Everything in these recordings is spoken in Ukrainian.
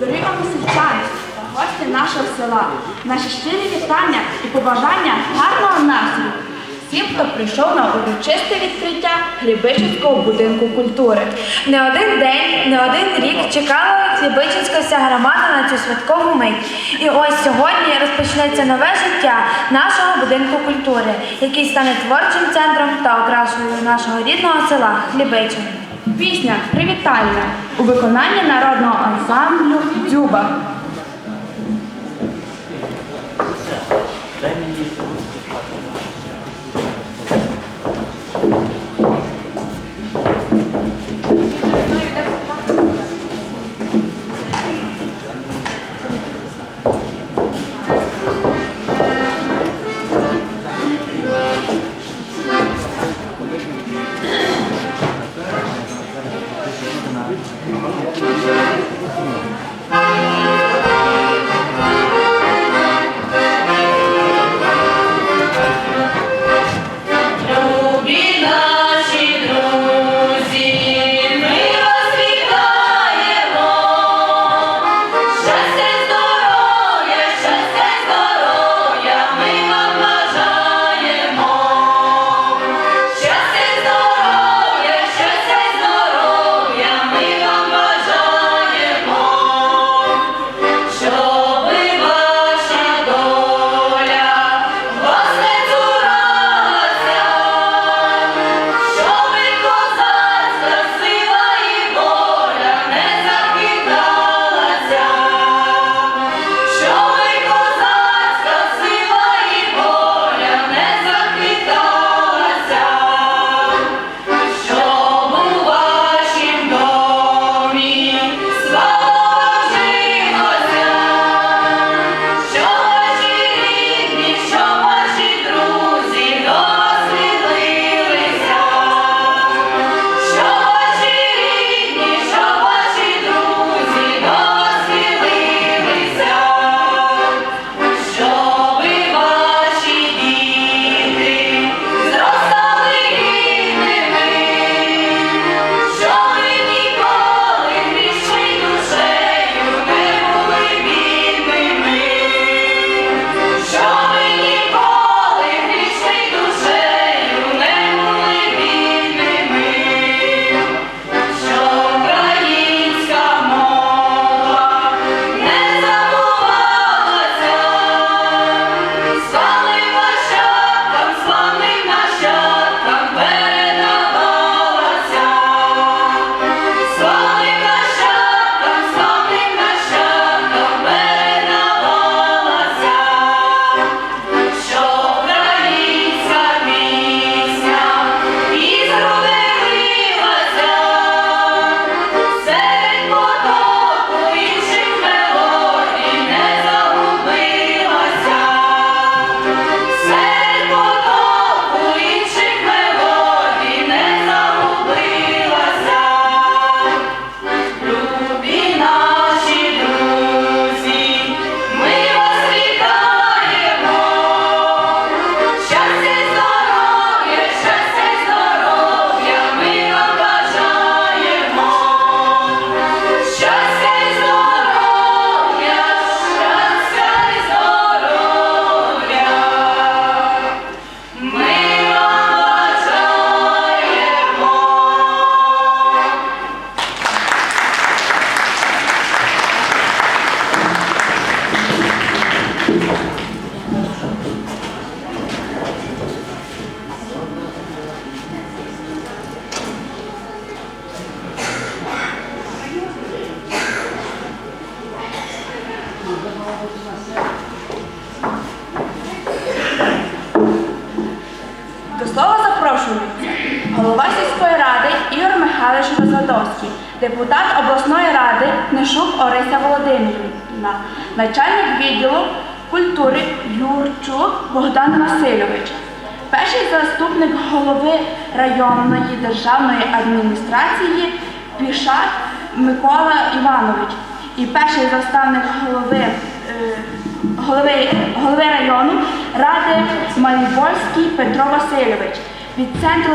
Дорогі односельчани та гості нашого села, наші щирі вітання і побажання гарного настрою всім, хто прийшов на урочисте відкриття Глібичівського будинку культури. Не один день, не один рік чекала Хлібичинська вся громада на цю святкову мить. І ось сьогодні розпочнеться нове життя нашого будинку культури, який стане творчим центром та окрашею нашого рідного села Хлібичин. Пісня Привітальна у виконанні народного ансамблю Дзюба. Депутат обласної ради Нешук Орися Володимирівна, начальник відділу культури Юрчук Богдан Васильович, перший заступник голови районної державної адміністрації Пішак Микола Іванович і перший заставник голови. е, голови, голови району ради Малібольський Петро Васильович, від центру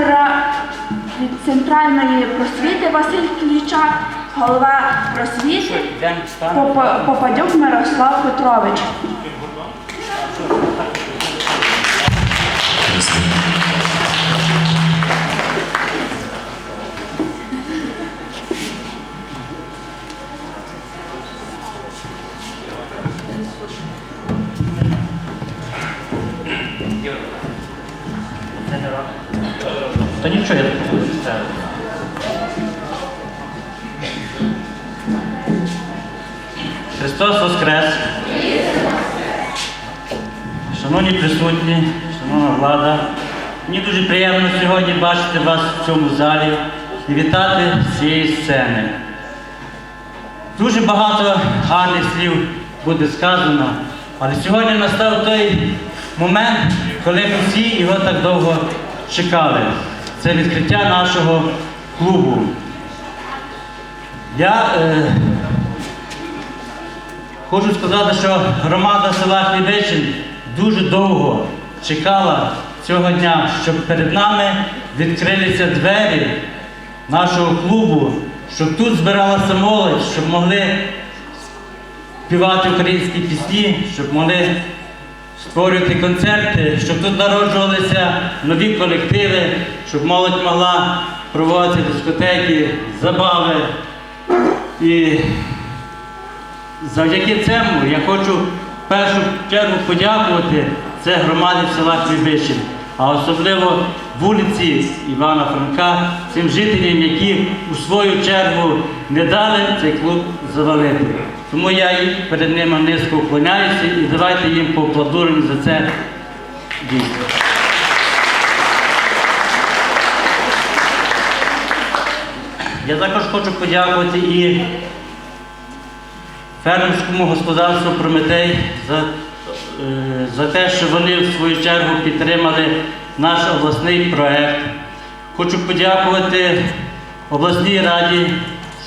від центральної просвіти Василь Клічак голова просвіти Попа- Попадюк Мирослав Петрович. Влада, мені дуже приємно сьогодні бачити вас в цьому залі і вітати з цієї сцени. Дуже багато гарних слів буде сказано, але сьогодні настав той момент, коли ми всі його так довго чекали. Це відкриття нашого клубу. Я е, хочу сказати, що громада села Хлібичин дуже довго чекала цього дня, щоб перед нами відкрилися двері нашого клубу, щоб тут збиралася молодь, щоб могли співати українські пісні, щоб могли створювати концерти, щоб тут народжувалися нові колективи, щоб молодь могла проводити дискотеки, забави. І завдяки цьому я хочу в першу чергу подякувати це громаді села Хлібичин, а особливо вулиці Івана Франка, цим жителям, які у свою чергу не дали цей клуб завалити. Тому я перед ними низько вклоняюся і давайте їм поаплодуємо за це дійство. Я також хочу подякувати і фермерському господарству Прометей за, за те, що вони в свою чергу підтримали наш обласний проект. Хочу подякувати обласній раді,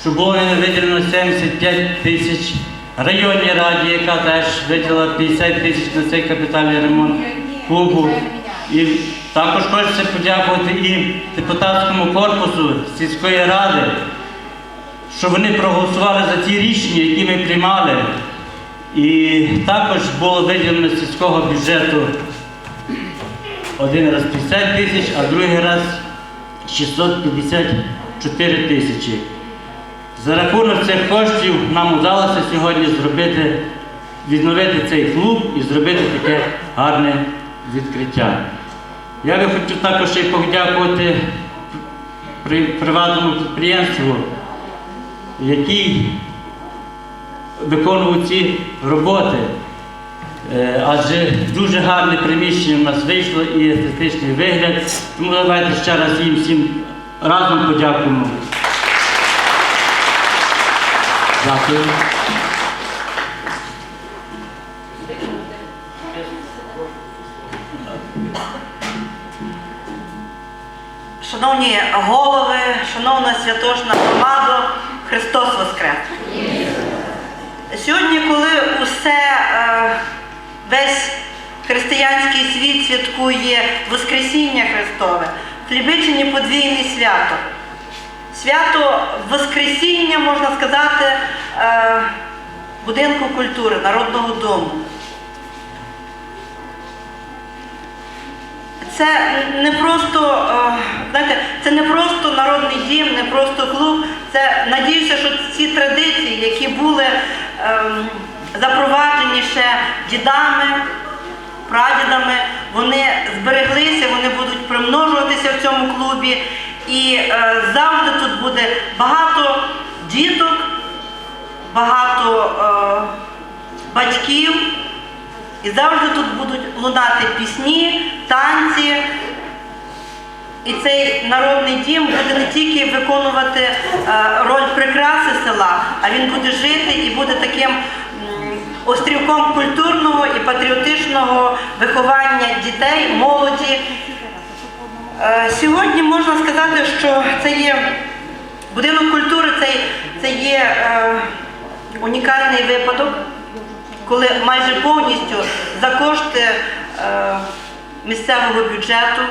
що було виділено 75 тисяч, районній раді, яка теж виділила 50 тисяч на цей капітальний ремонт клубу. І також хочеться подякувати і депутатському корпусу сільської ради, що вони проголосували за ті рішення, які ми приймали. І також було виділено з сільського бюджету один раз 50 тисяч, а другий раз 654 тисячі. За рахунок цих коштів нам вдалося сьогодні зробити, відновити цей клуб і зробити таке гарне відкриття. Я би хотів також й подякувати приватному підприємству, який виконував ці роботи. Е, Адже дуже гарне приміщення в нас вийшло і естетичний вигляд. Тому давайте ще раз їм всім разом подякуємо. Дякую. Шановні голови, шановна святошна громада, Христос Воскрес! Сьогодні, коли усе, е, весь християнський світ святкує Воскресіння Христове, в Хлібичині подвійне свято. Свято Воскресіння, можна сказати, е, будинку культури, Народного дому. Це не просто, е, знаєте, це не просто народний дім, не просто клуб. Це надіюся, що ці традиції, які були запроваджені ще дідами, прадідами, вони збереглися, вони будуть примножуватися в цьому клубі. І е, завжди тут буде багато діток, багато е, батьків. І завжди тут будуть лунати пісні, танці. І цей народний дім буде не тільки виконувати е, роль прикраси села, а він буде жити і буде таким острівком культурного і патріотичного виховання дітей, молоді. Е, Сьогодні можна сказати, що це є будинок культури, це, це є е, унікальний випадок коли майже повністю за кошти е, місцевого бюджету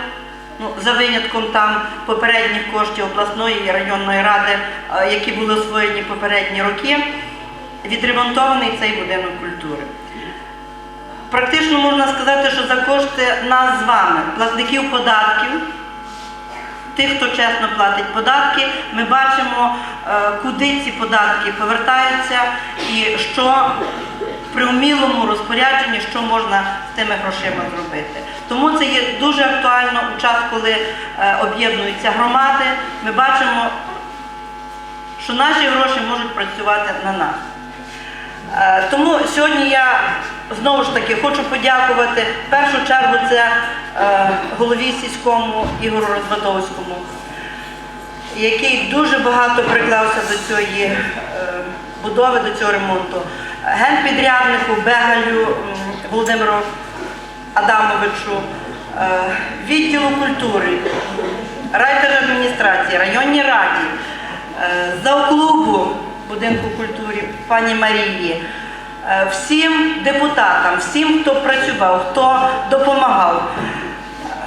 ну, за винятком там попередніх коштів обласної і районної ради, е, які були освоєні попередні роки, відремонтований цей будинок культури. Практично можна сказати, що за кошти нас з вами, платників податків, тих, хто чесно платить податки, ми бачимо, е, куди ці податки повертаються і що при умілому розпорядженні, що можна з тими грошима зробити. Тому це є дуже актуально у час, коли е, об'єднуються громади. Ми бачимо, що наші гроші можуть працювати на нас. Е, Тому сьогодні я знову ж таки хочу подякувати в першу чергу це е, голові сільському Ігору Розвадовському, який дуже багато приклався до цієї будови, до цього ремонту. Генпідряднику Бегалю Володимиру Адамовичу, е, відділу культури, райдержадміністрації, районній раді, е, завклубу будинку культури пані Марії, е, всім депутатам, всім, хто працював, хто допомагав,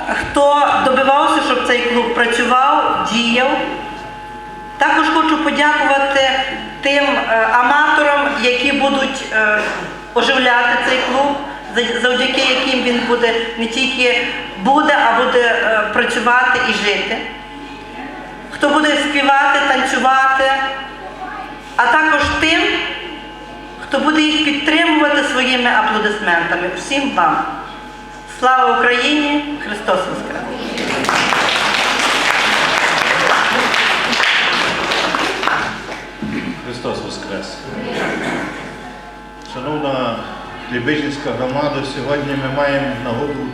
хто добивався, щоб цей клуб працював, діяв. Також хочу подякувати тим аматорам, які будуть оживляти цей клуб, завдяки яким він буде не тільки буде, а буде е, працювати і жити. Хто буде співати, танцювати, а також тим, хто буде їх підтримувати своїми аплодисментами. Всім вам. Слава Україні! Христос Воскрес! Христос Воскрес! Шановна Лібижинська громада, сьогодні ми маємо нагоду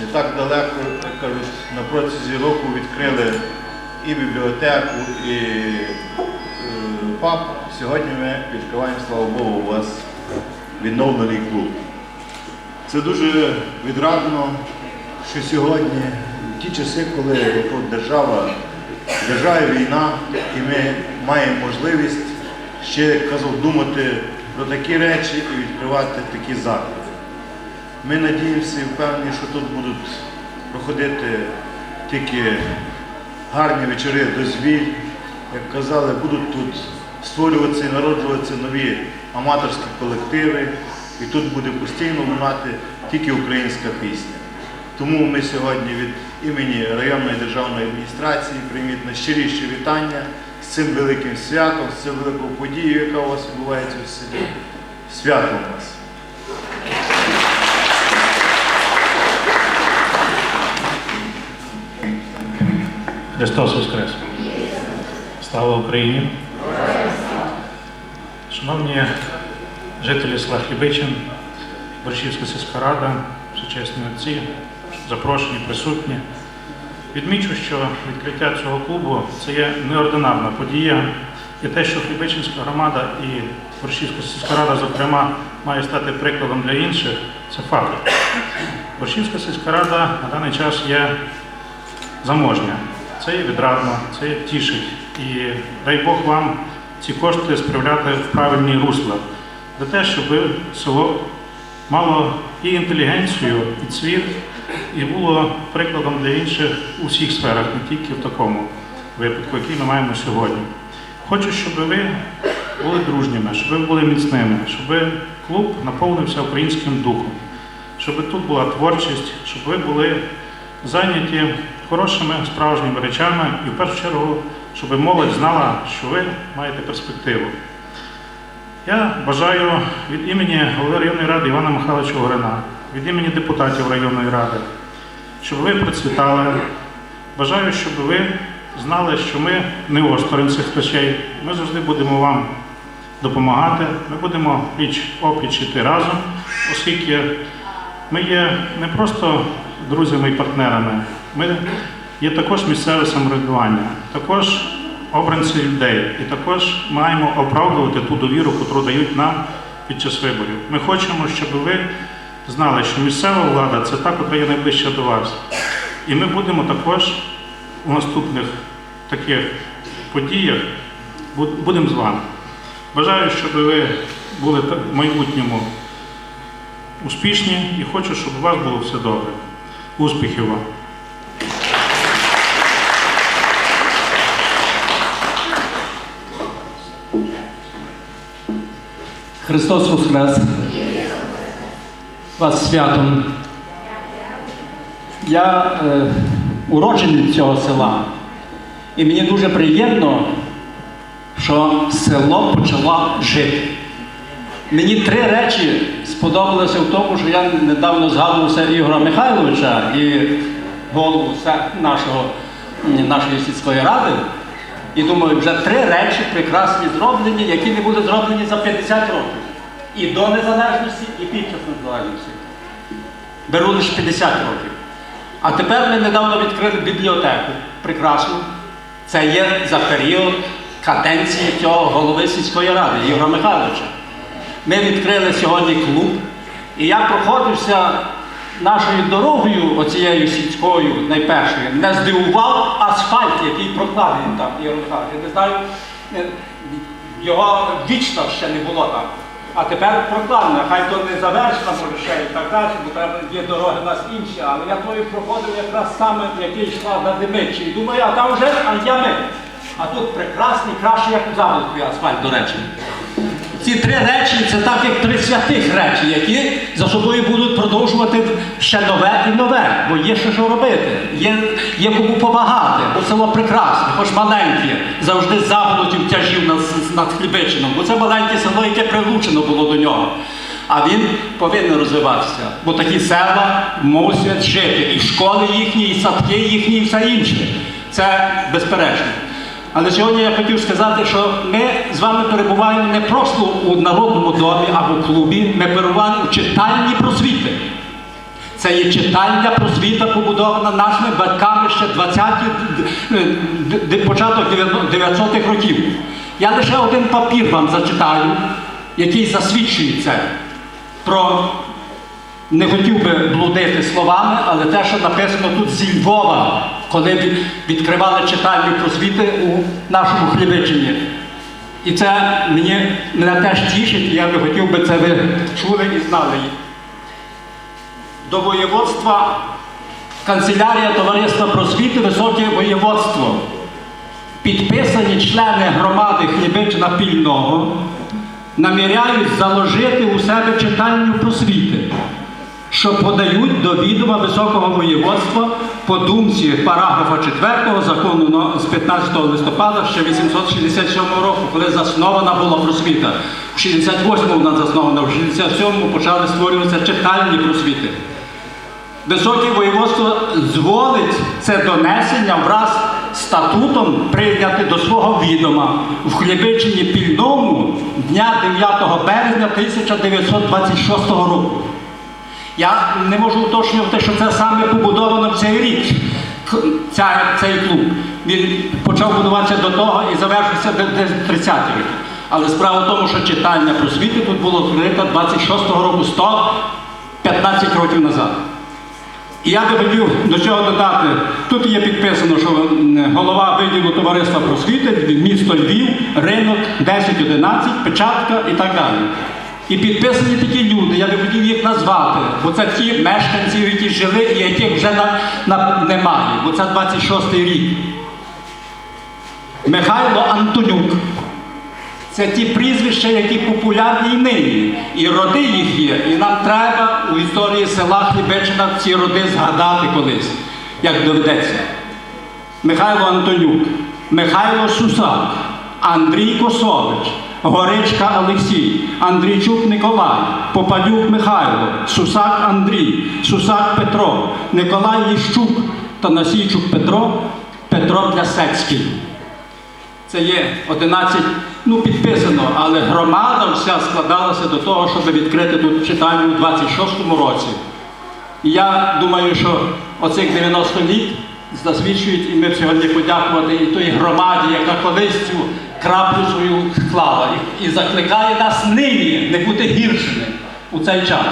не так далеко, як кажуть, на протязі року відкрили і бібліотеку, і е, паб. Сьогодні ми відкриваємо, слава Богу, у вас відновлений клуб. Це дуже відрадно, що сьогодні, в ті часи, коли держава, держава війна, і ми маємо можливість ще казав, думати про такі речі і відкривати такі заклади. Ми надіємося і впевнені, що тут будуть проходити тільки гарні вечори дозвіль. Як казали, будуть тут створюватися і народжуватися нові аматорські колективи, і тут буде постійно лунати тільки українська пісня. Тому ми сьогодні від імені районної державної адміністрації прийміть найщиріші вітання з цим великим святом, з цим великою подією, яка у вас відбувається в селі. Святом вас! Христос Воскрес! Слава Україні! Шановні жителі села Хлібичин, Борщівська сільська рада, всечесні отці, запрошені, присутні. Відмічу, що відкриття цього клубу це є неординарна подія. І те, що Хлібичинська громада і Борщівська сільська рада, зокрема, має стати прикладом для інших, це факт. Борщівська сільська рада на даний час є заможня. Це є відрадно, це є тішить. І дай Бог вам ці кошти спрямляти в правильні русла. Для те, щоб село мало і інтелігенцію, і цвіт, і було прикладом для інших у всіх сферах, не тільки в такому випадку, який ми маємо сьогодні. Хочу, щоб ви були дружніми, щоб ви були міцними, щоб клуб наповнився українським духом, щоб тут була творчість, щоб ви були зайняті хорошими справжніми речами і в першу чергу, щоб молодь знала, що ви маєте перспективу. Я бажаю від імені голови районної ради Івана Михайловича Горина, від імені депутатів районної ради, щоб ви процвітали. Бажаю, щоб ви знали, що ми не осторонь цих речей. Ми завжди будемо вам допомагати. Ми будемо пліч опліч іти разом, оскільки ми є не просто друзями і партнерами, ми є також місцеве самоврядування, також обранці людей, і також маємо оправдувати ту довіру, яку дають нам під час виборів. Ми хочемо, щоб ви знали, що місцева влада це та, яка є найближча до вас. І ми будемо також у наступних таких подіях будемо з вами. Бажаю, щоб ви були в майбутньому успішні і хочу, щоб у вас було все добре. Успіхів вам! Христос Воскрес! Вас святом! Я е, уроджений цього села, і мені дуже приємно, що село почало жити. Мені три речі сподобалися в тому, що я недавно згадувався Ігора Михайловича і голову нашого, нашої сільської ради. І думаю, вже три речі прекрасні зроблені, які не будуть зроблені за 50 років. І до незалежності, і під час незалежності. Беру лише 50 років. А тепер ми недавно відкрили бібліотеку. Прекрасну. Це є за період каденції цього голови сільської ради Ігора Михайловича. Ми відкрили сьогодні клуб, і я проходився нашою дорогою, оцією сільською, найпершою, не здивував асфальт, який прокладений там, Ігор Михайлович. Я не знаю, е, його вічно ще не було там. А тепер прокладено, хай то не завершено, може ще і так далі, бо треба є дороги у нас інші, але я тою проходив якраз саме, який йшла на Димичі. І думаю, а там вже а я ми. А тут прекрасний, краще, як у Заблокові асфальт, до речі. Ці три речі це так, як три святих речі, які за собою будуть продовжувати ще нове і нове, бо є ще що робити, є, є кому помагати, бо село прекрасне, хоч маленьке, завжди заболотів тяжів над, над Хлібичином, бо це маленьке село, яке прилучено було до нього. А він повинен розвиватися, бо такі села мусять жити, і школи їхні, і садки їхні, і все інше. Це безперечно. Але сьогодні я хотів сказати, що ми з вами перебуваємо не просто у народному домі або клубі, ми перебуваємо у читальні просвіти. Це є читальня просвіта, побудована нашими батьками ще 20-ті, д- д- д- початок 900-х років. Я лише один папір вам зачитаю, який засвідчує це. Про не хотів би блудити словами, але те, що написано тут зі Львова, коли від- відкривали читальні просвіти у нашому Хлібичині. І це мені, мене теж тішить, і я би хотів би це ви чули і знали. До воєводства канцелярія Товариства просвіти Високе воєводство. Підписані члени громади Хлібичина Пільного наміряють заложити у себе читальню просвіти що подають до відома високого воєводства по думці параграфа 4 закону з 15 листопада ще 867 року, коли заснована була просвіта. В 68-му вона заснована, в 67-му почали створюватися читальні просвіти. Високе воєводство зволить це донесення враз статутом прийняти до свого відома в Хлібичині Пільному дня 9 березня 1926 року. Я не можу уточнювати, що це саме побудовано в цей рік. Ця, цей клуб. Він почав будуватися до того і завершився десь 30 років. Але справа в тому, що читальня просвіти тут було відкрита 26-го року 115 років назад. І я би хотів до цього додати, тут є підписано, що голова виділу товариства просвіти, місто Львів, ринок 1011, печатка і так далі. І підписані такі люди, я би хотів їх назвати, бо це ті мешканці, які жили і яких вже на, на, немає, бо це 26-й рік. Михайло Антонюк. Це ті прізвища, які популярні й нині. І роди їх є. І нам треба у історії села Хлібечина ці роди згадати колись, як доведеться. Михайло Антонюк, Михайло Сусак, Андрій Косович, Горичка Олексій, Андрійчук Николай, Попадюк Михайло, Сусак Андрій, Сусак Петро, Николай Єщук, Танасійчук Петро, Петро Плясецький. Це є 11, ну підписано, але громада вся складалася до того, щоб відкрити тут читальню у 26-му році. І я думаю, що оцих 90 літ засвідчують, і ми сьогодні подякувати і той громаді, яка колись цю краплю свою склала, і, і закликає нас нині не бути гіршими у цей час.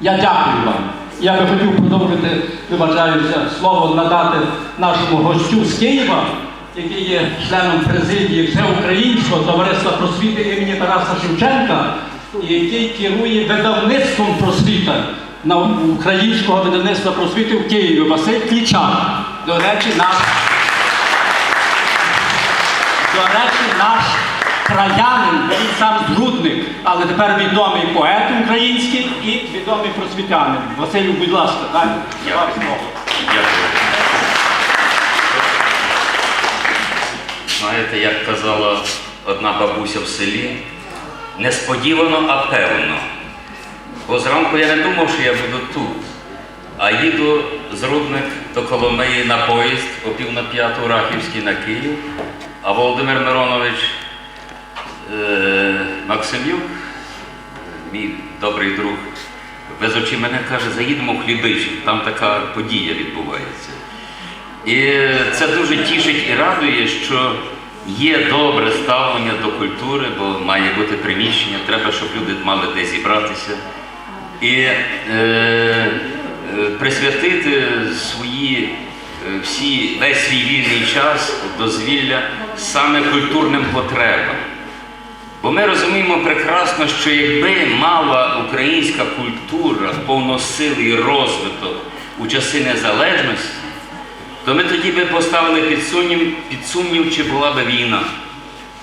Я дякую вам. Я би хотів продовжити, вибачаюся, слово надати нашому гостю з Києва, який є членом президії Всеукраїнського товариства просвіти імені Тараса Шевченка, який керує видавництвом просвіта на українського видавництва просвіти в Києві Василь Клічак. До речі, наш, до речі, наш краянин, він сам зрудник, але тепер відомий поет український і відомий просвітянин. Василю, будь ласка, слово. Дякую. Знаєте, як казала одна бабуся в селі, несподівано, а певно. Бо зранку я не думав, що я буду тут. А їду з Рудник до Коломиї на поїзд о пів на п'яту Рахівський на Київ, а Володимир Миронович е, Максимюк, мій добрий друг, везучи мене, каже, заїдемо в Хлібичин, там така подія відбувається. І це дуже тішить і радує, що є добре ставлення до культури, бо має бути приміщення, треба, щоб люди мали де зібратися. І е, е, присвятити свої, е, всі, весь свій вільний час дозвілля саме культурним потребам. Бо ми розуміємо прекрасно, що якби мала українська культура повносилий розвиток у часи незалежності, то ми тоді би поставили під сумнів, під сумнів, чи була би війна.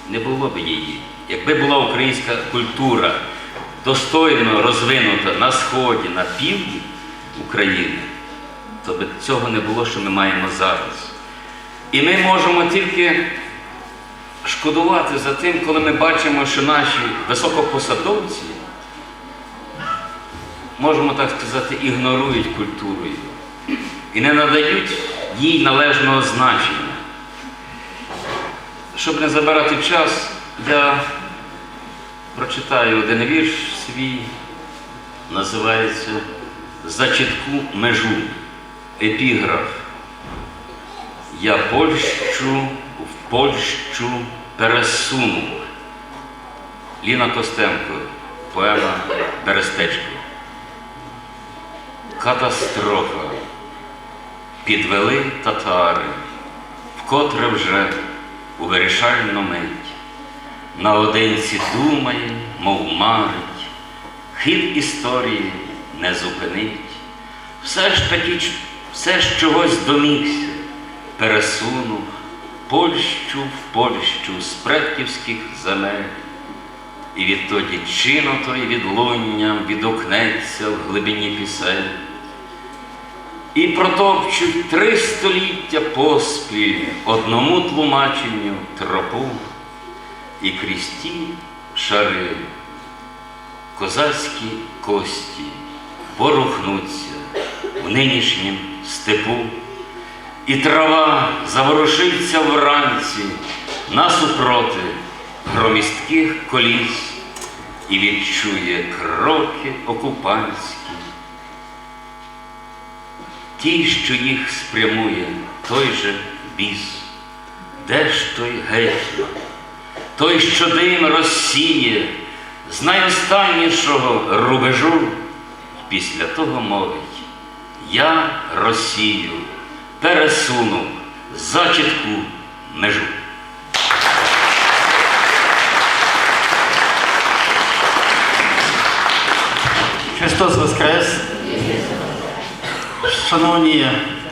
Не було б її. Якби була українська культура достойно розвинута на сході, на півдні України, то би цього не було, що ми маємо зараз. І ми можемо тільки шкодувати за тим, коли ми бачимо, що наші високопосадовці, можемо так сказати, ігнорують культуру і не надають їй належного значення. Щоб не забирати час, я прочитаю один вірш свій, називається За чітку межу, епіграф. Я Польщу в Польщу пересунув. Ліна Костенко, поема Берестечко. Катастрофа. Підвели татари, вкотре вже у вирішальну мить. Наодинці думає, мов марить, хід історії не зупинить. Все ж таки, все ж чогось домігся, пересунув Польщу в Польщу з предківських земель. І відтоді чино той відлунням відокнеться в глибині пісень. І протопчуть три століття поспіль одному тлумаченню тропу, і крізь ті шари. Козацькі кості ворухнуться в нинішнім степу, і трава заворушиться вранці насупроти громістких коліс і відчує кроки окупантські. Ті, що їх спрямує той же біс, де ж той гетьман, той, що дим розсіє з найостаннішого рубежу, після того мовить, я Росію пересунув за чітку межу. Христос Воскрес! Шановні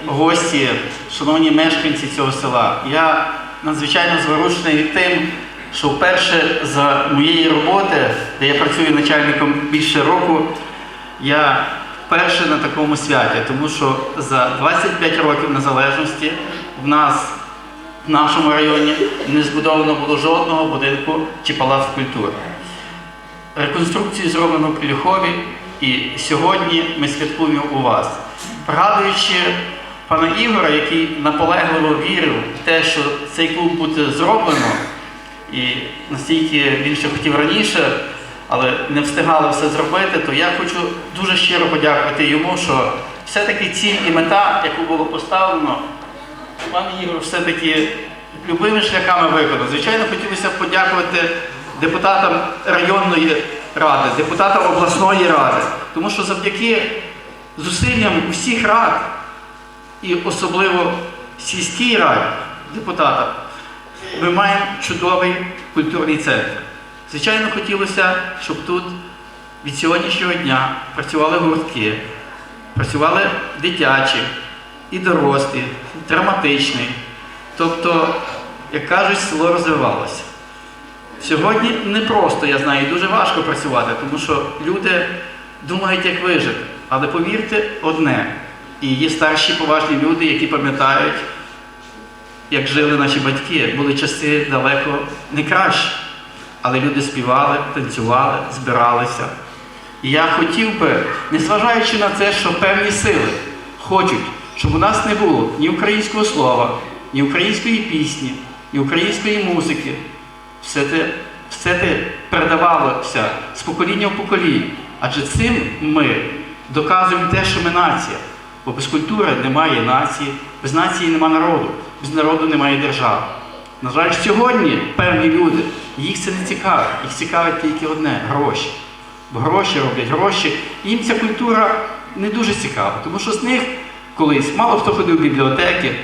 гості, шановні мешканці цього села, я надзвичайно зворушений тим, що вперше за моєї роботи, де я працюю начальником більше року, я вперше на такому святі, тому що за 25 років незалежності в нас в нашому районі не збудовано було жодного будинку чи палацу культури. Реконструкцію зроблено в Плюхові, і сьогодні ми святкуємо у вас. Пригадуючи пана Ігора, який наполегливо вірив в те, що цей клуб буде зроблено, і настільки він ще хотів раніше, але не встигали все зробити, то я хочу дуже щиро подякувати йому, що все-таки ціль і мета, яку було поставлено, пан Ігор все-таки любими шляхами виконав. Звичайно, хотілося б подякувати депутатам районної ради, депутатам обласної ради, тому що завдяки зусиллям усіх рад, і особливо сільській раді депутатам, ми маємо чудовий культурний центр. Звичайно, хотілося, щоб тут від сьогоднішнього дня працювали гуртки, працювали дитячі і дорослі, драматичний. Тобто, як кажуть, село розвивалося. Сьогодні не просто, я знаю, дуже важко працювати, тому що люди думають, як вижити. Але повірте одне, і є старші поважні люди, які пам'ятають, як жили наші батьки, були часи далеко не кращі. Але люди співали, танцювали, збиралися. І я хотів би, незважаючи на те, що певні сили хочуть, щоб у нас не було ні українського слова, ні української пісні, ні української музики, все те, все те передавалося з покоління в покоління. Адже цим ми доказуємо те, що ми нація. Бо без культури немає нації, без нації немає народу, без народу немає держави. На жаль, сьогодні певні люди, їх це не цікавить, їх цікавить тільки одне гроші. Бо гроші роблять гроші. Їм ця культура не дуже цікава, тому що з них колись мало хто ходив в бібліотеки,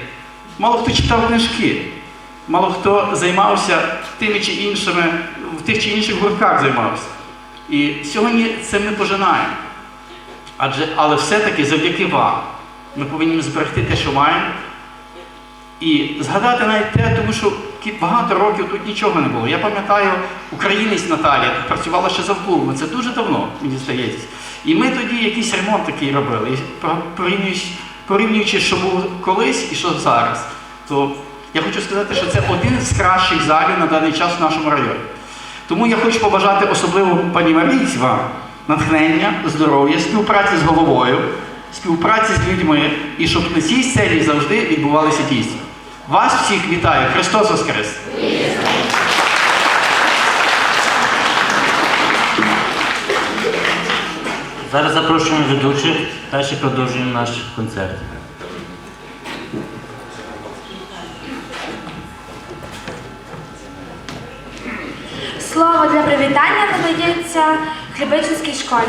мало хто читав книжки, мало хто займався тими чи іншими, в тих чи інших гуртках займався. І сьогодні це ми пожинаємо. Адже, але все-таки завдяки вам ми повинні зберегти те, що маємо, і згадати навіть те, тому що багато років тут нічого не було. Я пам'ятаю, українець Наталія працювала ще завклубом, це дуже давно, мені здається. І ми тоді якийсь ремонт такий робили. Порівнюючи, порівнюючи, що було колись і що зараз, то я хочу сказати, що це один з кращих залів на даний час в нашому районі. Тому я хочу побажати особливо пані Марійці вам натхнення, здоров'я, співпраці з головою, співпраці з людьми і щоб на цій сцені завжди відбувалися дійства. Вас всіх вітаю! Христос Воскрес! Зараз запрошуємо ведучих, далі продовжуємо наш концерт. Слово для привітання надається Хлібичинській школі.